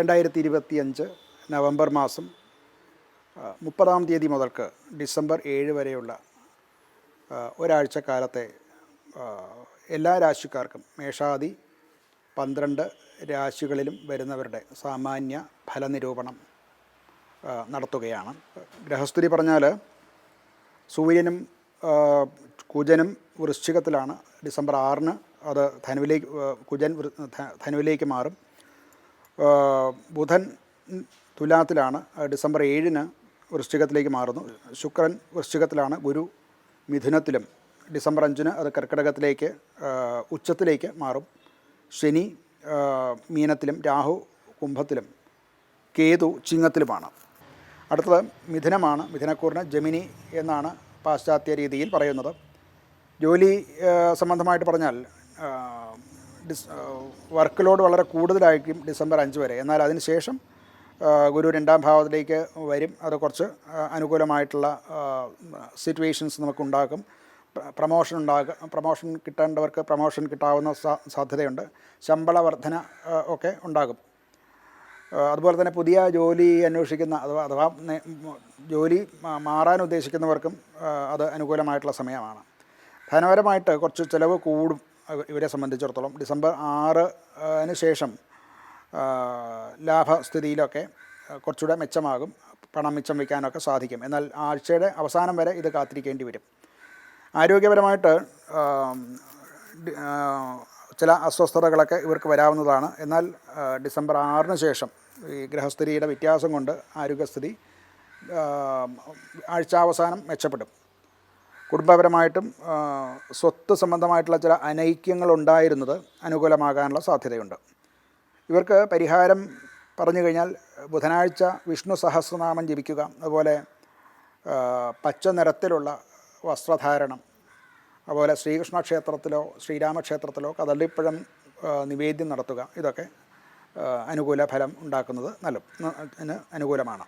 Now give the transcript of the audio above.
രണ്ടായിരത്തി ഇരുപത്തിയഞ്ച് നവംബർ മാസം മുപ്പതാം തീയതി മുതൽക്ക് ഡിസംബർ ഏഴ് വരെയുള്ള ഒരാഴ്ചക്കാലത്തെ ഒരാഴ്ച കാലത്തെ എല്ലാ രാശിക്കാർക്കും മേഷാദി പന്ത്രണ്ട് രാശികളിലും വരുന്നവരുടെ സാമാന്യ ഫലനിരൂപണം നടത്തുകയാണ്. ഗ്രഹസ്ഥിതി പറഞ്ഞാൽ സൂര്യനും കുജനും വൃശ്ചികത്തിലാണ് ഡിസംബർ ആറിന് അത് ധനുവിലേക്ക് കുജൻ ധനുവിലേക്ക് മാറും. ബുധൻ തുലാത്തിലാണ് ഡിസംബർ ഏഴിന് വൃശ്ചികത്തിലേക്ക് മാറുന്നു. ശുക്രൻ വൃശ്ചികത്തിലാണ് ഗുരു മിഥുനത്തിലും. ഡിസംബർ അഞ്ചിന് അത് കർക്കിടകത്തിലേക്ക് ഉച്ചത്തിലേക്ക് മാറും. ശനി മീനത്തിലും രാഹു കുംഭത്തിലും കേതു ചിങ്ങത്തിലുമാണ്. അടുത്തത് മിഥുനമാണ്. മിഥുനക്കൂറിന് ജമിനി എന്നാണ് പാശ്ചാത്യ രീതിയിൽ പറയുന്നത്. ജോലി സംബന്ധമായിട്ട് പറഞ്ഞാൽ ഡിസ് വർക്ക് ലോഡ് വളരെ കൂടുതലായിരിക്കും ഡിസംബർ അഞ്ച് വരെ. എന്നാൽ അതിനുശേഷം ഗുരു രണ്ടാം ഭാവത്തിലേക്ക് വരും. അത് കുറച്ച് അനുകൂലമായിട്ടുള്ള സിറ്റുവേഷൻസ് നമുക്കുണ്ടാക്കും. പ്ര- പ്രമോഷൻ ഉണ്ടാകും പ്രമോഷൻ കിട്ടേണ്ടവർക്ക് പ്രമോഷൻ കിട്ടാവുന്ന സാധ്യതയുണ്ട്. ശമ്പള വർധന ഒക്കെ ഉണ്ടാകും. അതുപോലെ തന്നെ പുതിയ ജോലി അന്വേഷിക്കുന്ന അഥവാ അഥവാ ജോലി മാറാൻ ഉദ്ദേശിക്കുന്നവർക്കും അത് അനുകൂലമായിട്ടുള്ള സമയമാണ്. ധനപരമായിട്ട് കുറച്ച് ചിലവ് കൂടും. ഇവരെ സംബന്ധിച്ചിടത്തോളം ഡിസംബർ ആറിന് ശേഷം ലാഭസ്ഥിതിയിലൊക്കെ കുറച്ചുകൂടെ മെച്ചമാകും പണം മിച്ചം വയ്ക്കാനൊക്കെ സാധിക്കും. എന്നാൽ ആഴ്ചയുടെ അവസാനം വരെ ഇത് കാത്തിരിക്കേണ്ടി വരും. ആരോഗ്യപരമായിട്ട് ചില അസ്വസ്ഥതകളൊക്കെ ഇവർക്ക് വരാവുന്നതാണ്. എന്നാൽ ഡിസംബർ ആറിന് ശേഷം ഈ ഗ്രഹസ്ഥിതിയുടെ വ്യത്യാസം കൊണ്ട് ആരോഗ്യസ്ഥിതി ആഴ്ചാവസാനം മെച്ചപ്പെടും. കുടുംബപരമായിട്ടും സ്വത്ത് സംബന്ധമായിട്ടുള്ള ചില അനൈക്യങ്ങൾ ഉണ്ടായിരുന്നത് അനുകൂലമാകാനുള്ള സാധ്യതയുണ്ട്. ഇവർക്ക് പരിഹാരം പറഞ്ഞു കഴിഞ്ഞാൽ ബുധനാഴ്ച വിഷ്ണു സഹസ്രനാമം ജപിക്കുക അതുപോലെ പച്ച നിറത്തിലുള്ള വസ്ത്രധാരണം അതുപോലെ ശ്രീകൃഷ്ണ ക്ഷേത്രത്തിലോ ശ്രീരാമക്ഷേത്രത്തിലോ കദളിപ്പഴം നിവേദ്യം നടത്തുക ഇതൊക്കെ അനുകൂല ഫലം ഉണ്ടാക്കുന്നത് നല്ല അനുകൂലമാണ്.